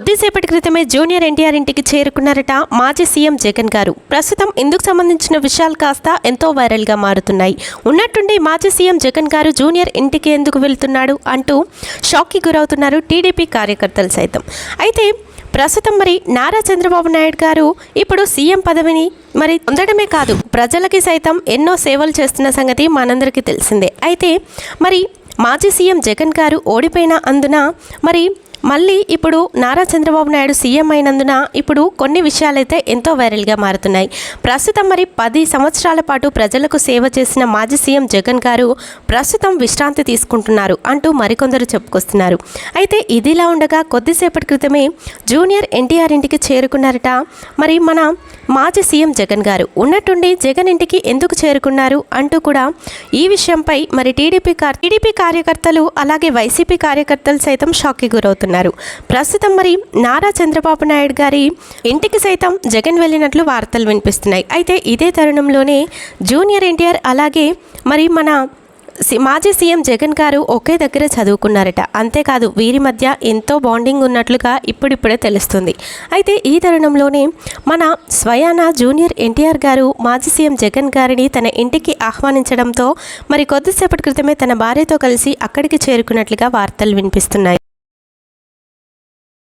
కొద్దిసేపటి క్రితమే జూనియర్ ఎన్టీఆర్ ఇంటికి చేరుకున్నారట మాజీ సీఎం జగన్ గారు. ప్రస్తుతం ఇందుకు సంబంధించిన విషయాలు కాస్త ఎంతో వైరల్గా మారుతున్నాయి. ఉన్నట్టుండి మాజీ సీఎం జగన్ గారు జూనియర్ ఇంటికి ఎందుకు వెళ్తున్నాడు అంటూ షాక్కి గురవుతున్నారు టీడీపీ కార్యకర్తలు సైతం. అయితే ప్రస్తుతం మరి నారా చంద్రబాబు నాయుడు గారు ఇప్పుడు సీఎం పదవిని మరి పొందడమే కాదు ప్రజలకి సైతం ఎన్నో సేవలు చేస్తున్న సంగతి మనందరికీ తెలిసిందే. అయితే మరి మాజీ సీఎం జగన్ గారు ఓడిపోయిన అందున మరి మళ్ళీ ఇప్పుడు నారా చంద్రబాబు నాయుడు సీఎం అయినందున ఇప్పుడు కొన్ని విషయాలైతే ఎంతో వైరల్గా మారుతున్నాయి. ప్రస్తుతం మరి పది సంవత్సరాల పాటు ప్రజలకు సేవ చేసిన మాజీ సీఎం జగన్ గారు ప్రస్తుతం విశ్రాంతి తీసుకుంటున్నారు అంటూ మరికొందరు చెప్పుకొస్తున్నారు. అయితే ఇదిలా ఉండగా కొద్దిసేపటి క్రితమే జూనియర్ ఎన్టీఆర్ ఇంటికి చేరుకున్నారట. మరి మన మాజీ సీఎం జగన్ గారు ఉన్నట్టుండి జగన్ ఇంటికి ఎందుకు చేరుకున్నారు అంటూ కూడా ఈ విషయంపై మరి టీడీపీ కార్ టీడీపీ కార్యకర్తలు అలాగే వైసీపీ కార్యకర్తలు సైతం షాక్కి గురవుతున్నారు. ప్రస్తుతం మరి నారా చంద్రబాబు నాయుడు గారి ఇంటికి సైతం జగన్ వెళ్ళినట్లు వార్తలు వినిపిస్తున్నాయి. అయితే ఇదే తరుణంలోనే జూనియర్ ఎన్టీఆర్ అలాగే మరి మన సి- మాజీ సీఎం జగన్ గారు ఒకే దగ్గర చదువుకున్నారట. అంతేకాదు వీరి మధ్య ఎంతో బాండింగ్ ఉన్నట్లుగా ఇప్పుడిప్పుడే తెలుస్తుంది. అయితే ఈ తరుణంలోనే మన స్వయాన జూనియర్ ఎన్టీఆర్ గారు మాజీ సీఎం జగన్ గారిని తన ఇంటికి ఆహ్వానించడంతో మరి కొద్దిసేపటి క్రితమే తన భార్యతో కలిసి అక్కడికి చేరుకున్నట్లుగా వార్తలు వినిపిస్తున్నాయి.